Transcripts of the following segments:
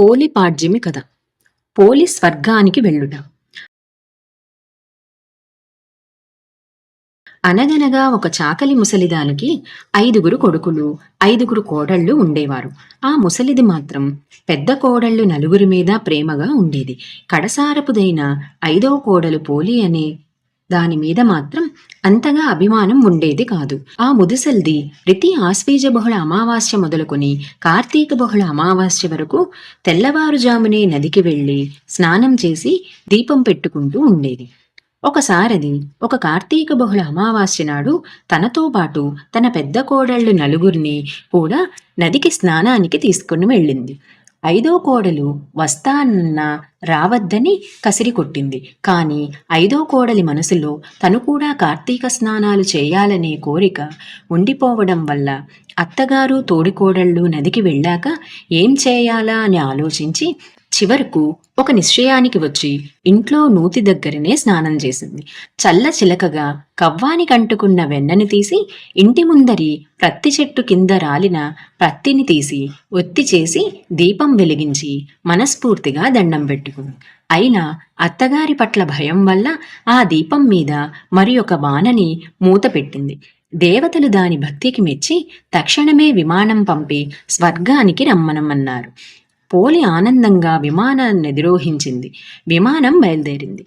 పోలి పాడ్యమి కథ. పోలి స్వర్గానికి వెళ్ళుట. అనగనగా ఒక చాకలి ముసలిదానికి ఐదుగురు కొడుకులు ఐదుగురు కోడళ్ళు ఉండేవారు. ఆ ముసలిది మాత్రం పెద్ద కోడళ్ళు నలుగురి మీద ప్రేమగా ఉండేది. కడసారపుదైన ఐదవ కోడలు పోలి అనే దాని మీద మాత్రం అంతగా అభిమానం ఉండేది కాదు. ఆ ముదుసల్ది ప్రతి ఆశ్వీజ బహుళ అమావాస్య మొదలుకొని కార్తీక బహుళ అమావాస్య వరకు తెల్లవారుజామునే నదికి వెళ్ళి స్నానం చేసి దీపం పెట్టుకుంటూ ఉండేది. ఒకసారది ఒక కార్తీక బహుళ అమావాస్య నాడు తనతో పాటు తన పెద్ద కోడళ్ళు నలుగురిని కూడా నదికి స్నానానికి తీసుకుని వెళ్ళింది. ఐదో కోడలు వస్తానన్నా రావద్దని కసిరి కొట్టింది. కానీ ఐదో కోడలి మనసులో తను కూడా కార్తీక స్నానాలు చేయాలనే కోరిక ఉండిపోవడం వల్ల అత్తగారు తోడికోడళ్ళు నదికి వెళ్ళాక ఏం చేయాలా అని ఆలోచించి చివరకు ఒక నిశ్చయానికి వచ్చి ఇంట్లో నూతి దగ్గరనే స్నానం చేసింది. చల్ల చిలకగా కవ్వానికి అంటుకున్న వెన్నని తీసి ఇంటి ముందరి ప్రత్తి చెట్టు కింద రాలిన ప్రత్తిని తీసి ఒత్తి చేసి దీపం వెలిగించి మనస్ఫూర్తిగా దండం పెట్టుకుంది. అయినా అత్తగారి పట్ల భయం వల్ల ఆ దీపం మీద మరి ఒక బాణని మూత పెట్టింది. దేవతలు దాని భక్తికి మెచ్చి తక్షణమే విమానం పంపి స్వర్గానికి రమ్మనమన్నారు. పోలి ఆనందంగా విమానాన్ని అధిరోహించింది విమానం బయలుదేరింది.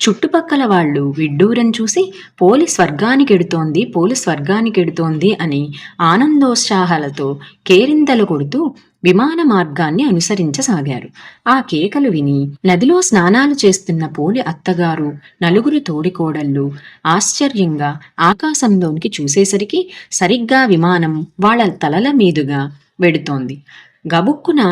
చుట్టుపక్కల వాళ్ళు విడ్డూరం చూసి పోలి స్వర్గానికెడుతోంది పోలి స్వర్గానికెడుతోంది అని ఆనందోత్సాహాలతో కేరింతలు కొడుతూ విమాన మార్గాన్ని అనుసరించసాగారు. ఆ కేకలు విని నదిలో స్నానాలు చేస్తున్న పోలి అత్తగారు నలుగురు తోడికోడళ్ళు ఆశ్చర్యంగా ఆకాశంలోనికి చూసేసరికి సరిగ్గా విమానం వాళ్ళ తలల మీదుగా వెడుతోంది. గబుక్కున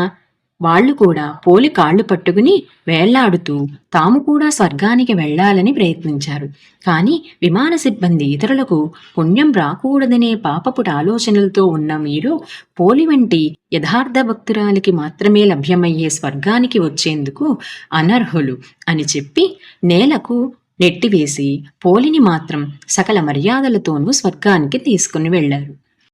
వాళ్ళు కూడా పోలి కాళ్ళు పట్టుకుని వేళ్ళాడుతూ తాము కూడా స్వర్గానికి వెళ్ళాలని ప్రయత్నించారు. కానీ విమాన సిబ్బంది ఇతరులకు పుణ్యం రాకూడదనే పాపపుట ఆలోచనలతో ఉన్న మీరు పోలి వంటి యథార్థ భక్తురాలికి మాత్రమే లభ్యమయ్యే స్వర్గానికి వచ్చేందుకు అనర్హులు అని చెప్పి నేలకు నెట్టివేసి పోలిని మాత్రం సకల మర్యాదలతోనూ స్వర్గానికి తీసుకుని వెళ్ళారు